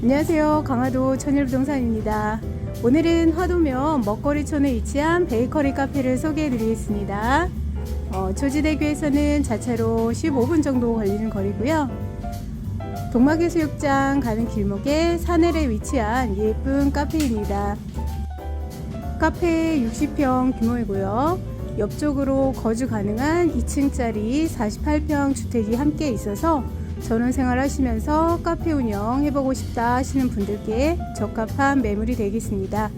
안녕하세요. 강화도 천일부동산입니다. 오늘은 화도면 먹거리촌에 위치한 베이커리 카페를 소개해 드리겠습니다. 어, 조지대교에서는 자차로 15분 정도 걸리는 거리고요. 동막해수욕장 가는 길목에 산엘에 위치한 예쁜 카페입니다. 카페 60평 규모이고요. 옆쪽으로 거주 가능한 2층짜리 48평 주택이 함께 있어서 전원 생활하시면서 카페 운영 해보고 싶다 하시는 분들께 적합한 매물이 되겠습니다.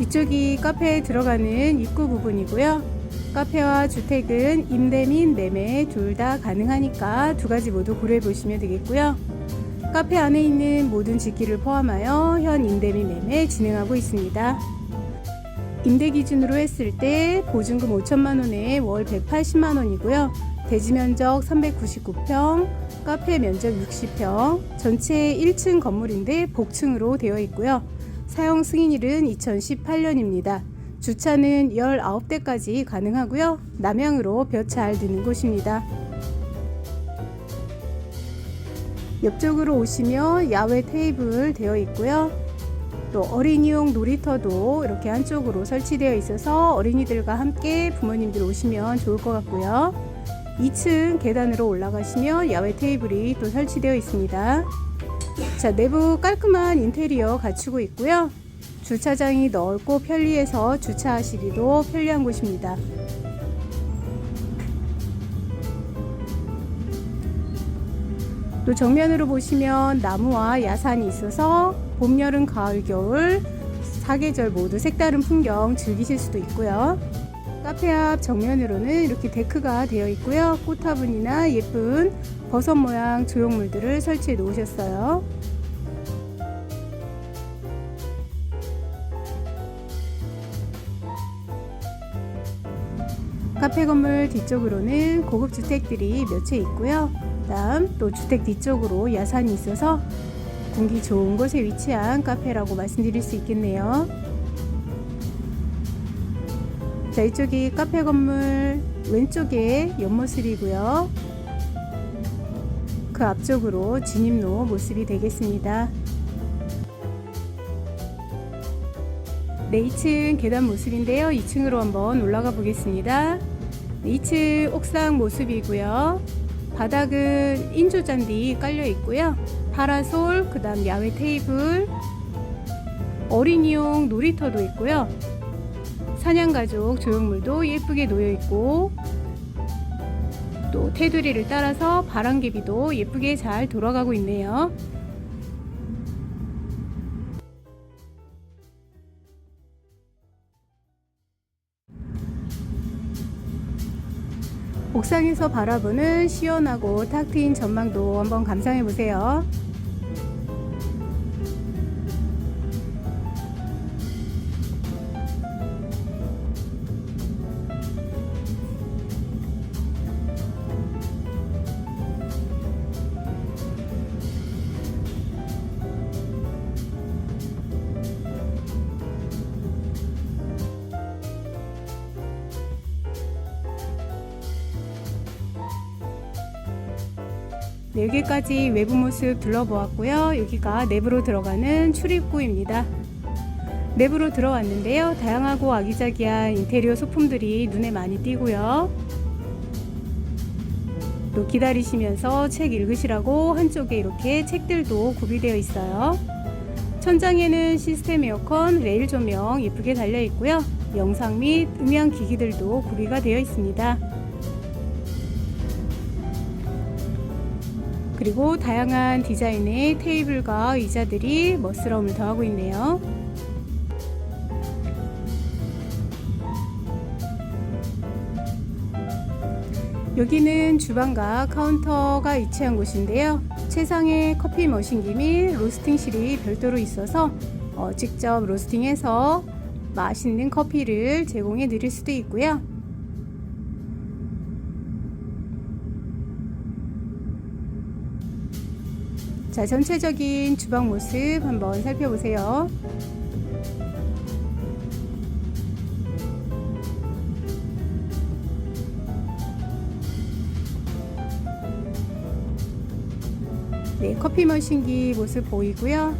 이쪽이 카페에 들어가는 입구 부분이고요. 카페와 주택은 임대 및 매매 둘 다 가능하니까 두 가지 모두 고려해 보시면 되겠고요. 카페 안에 있는 모든 직기를 포함하여 현 임대 및 매매 진행하고 있습니다. 임대 기준으로 했을 때 보증금 5천만 원에 월 180만 원이고요. 대지 면적 399평, 카페 면적 60평, 전체 1층 건물인데 복층으로 되어 있고요. 사용 승인일은 2018년입니다. 주차는 19대까지 가능하고요. 남향으로 볕잘 드는 곳입니다. 옆쪽으로 오시면 야외 테이블 되어 있고요. 또 어린이용 놀이터도 이렇게 한쪽으로 설치되어 있어서 어린이들과 함께 부모님들 오시면 좋을 것 같고요. 2층 계단으로 올라가시면 야외 테이블이 또 설치되어 있습니다. 자, 내부 깔끔한 인테리어 갖추고 있고요. 주차장이 넓고 편리해서 주차하시기도 편리한 곳입니다. 또 정면으로 보시면 나무와 야산이 있어서 봄, 여름, 가을, 겨울 사계절 모두 색다른 풍경 즐기실 수도 있고요. 카페 앞 정면으로는 이렇게 데크가 되어 있고요. 꽃화분이나 예쁜 버섯 모양 조형물들을 설치해 놓으셨어요. 카페 건물 뒤쪽으로는 고급 주택들이 몇 채 있고요. 다음 또 주택 뒤쪽으로 야산이 있어서 공기 좋은 곳에 위치한 카페라고 말씀드릴 수 있겠네요. 자, 이쪽이 카페 건물 왼쪽에 옆모습이고요. 그 앞쪽으로 진입로 모습이 되겠습니다. 네, 2층 계단 모습인데요. 2층으로 한번 올라가 보겠습니다. 2층 옥상 모습이고요. 바닥은 인조 잔디 깔려 있고요. 파라솔, 그 다음 야외 테이블, 어린이용 놀이터도 있고요. 사냥가족 조형물도 예쁘게 놓여 있고, 또 테두리를 따라서 바람개비도 예쁘게 잘 돌아가고 있네요. 옥상에서 바라보는 시원하고 탁 트인 전망도 한번 감상해 보세요. 네, 여기까지 외부 모습 둘러보았고요. 여기가 내부로 들어가는 출입구입니다. 내부로 들어왔는데요. 다양하고 아기자기한 인테리어 소품들이 눈에 많이 띄고요. 또 기다리시면서 책 읽으시라고 한쪽에 이렇게 책들도 구비되어 있어요. 천장에는 시스템 에어컨, 레일 조명 예쁘게 달려 있고요. 영상 및 음향 기기들도 구비가 되어 있습니다. 그리고 다양한 디자인의 테이블과 의자들이 멋스러움을 더하고 있네요. 여기는 주방과 카운터가 위치한 곳인데요. 최상의 커피 머신기 및 로스팅실이 별도로 있어서 어, 직접 로스팅해서 맛있는 커피를 제공해 드릴 수도 있고요. 자, 전체적인 주방 모습 한번 살펴보세요. 네, 커피 머신기 모습 보이고요.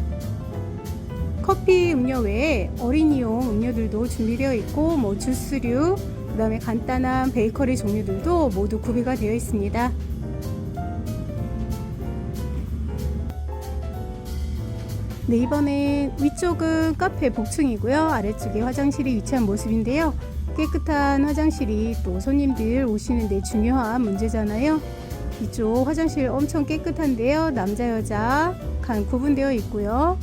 커피 음료 외에 어린이용 음료들도 준비되어 있고 뭐 주스류, 그다음에 간단한 베이커리 종류들도 모두 구비가 되어 있습니다. 네, 이번엔 위쪽은 카페 복층이고요. 아래쪽에 화장실이 위치한 모습인데요. 깨끗한 화장실이 또 손님들 오시는데 중요한 문제잖아요. 이쪽 화장실 엄청 깨끗한데요. 남자, 여자 간 구분되어 있고요.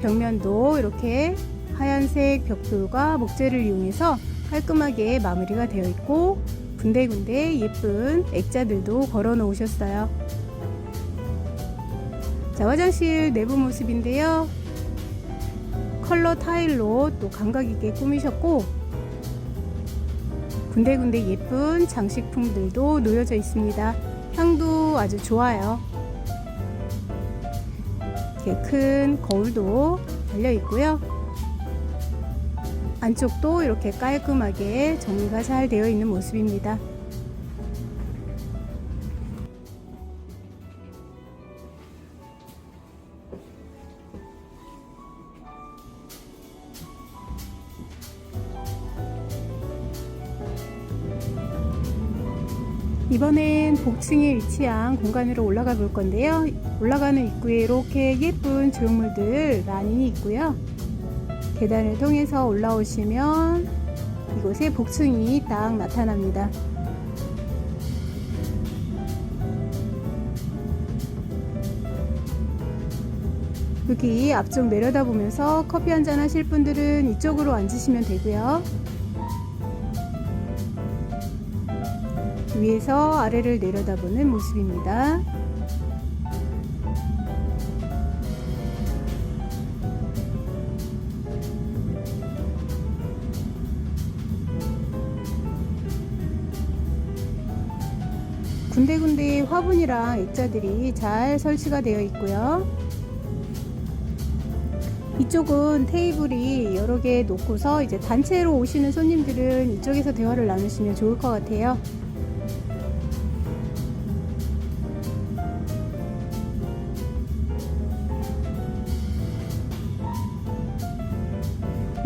벽면도 이렇게 하얀색 벽돌과 목재를 이용해서 깔끔하게 마무리가 되어 있고 군데군데 예쁜 액자들도 걸어 놓으셨어요. 자, 화장실 내부 모습인데요. 컬러 타일로 또 감각 있게 꾸미셨고 군데군데 예쁜 장식품들도 놓여져 있습니다. 향도 아주 좋아요. 이렇게 큰 거울도 달려 있고요. 안쪽도 이렇게 깔끔하게 정리가 잘 되어 있는 모습입니다. 이번엔 복층에 위치한 공간으로 올라가 볼 건데요. 올라가는 입구에 이렇게 예쁜 조형물들 많이 있고요. 계단을 통해서 올라오시면 이곳에 복층이 딱 나타납니다. 여기 앞쪽 내려다보면서 커피 한잔 하실 분들은 이쪽으로 앉으시면 되고요. 위에서 아래를 내려다보는 모습입니다. 군데군데 화분이랑 액자들이 잘 설치가 되어 있고요. 이쪽은 테이블이 여러 개 놓고서 이제 단체로 오시는 손님들은 이쪽에서 대화를 나누시면 좋을 것 같아요.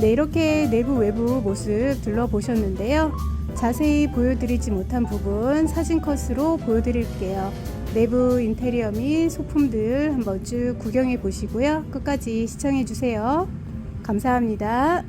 네, 이렇게 내부 외부 모습 둘러보셨는데요. 자세히 보여드리지 못한 부분 사진 컷으로 보여드릴게요. 내부 인테리어 및 소품들 한번 쭉 구경해 보시고요. 끝까지 시청해 주세요. 감사합니다.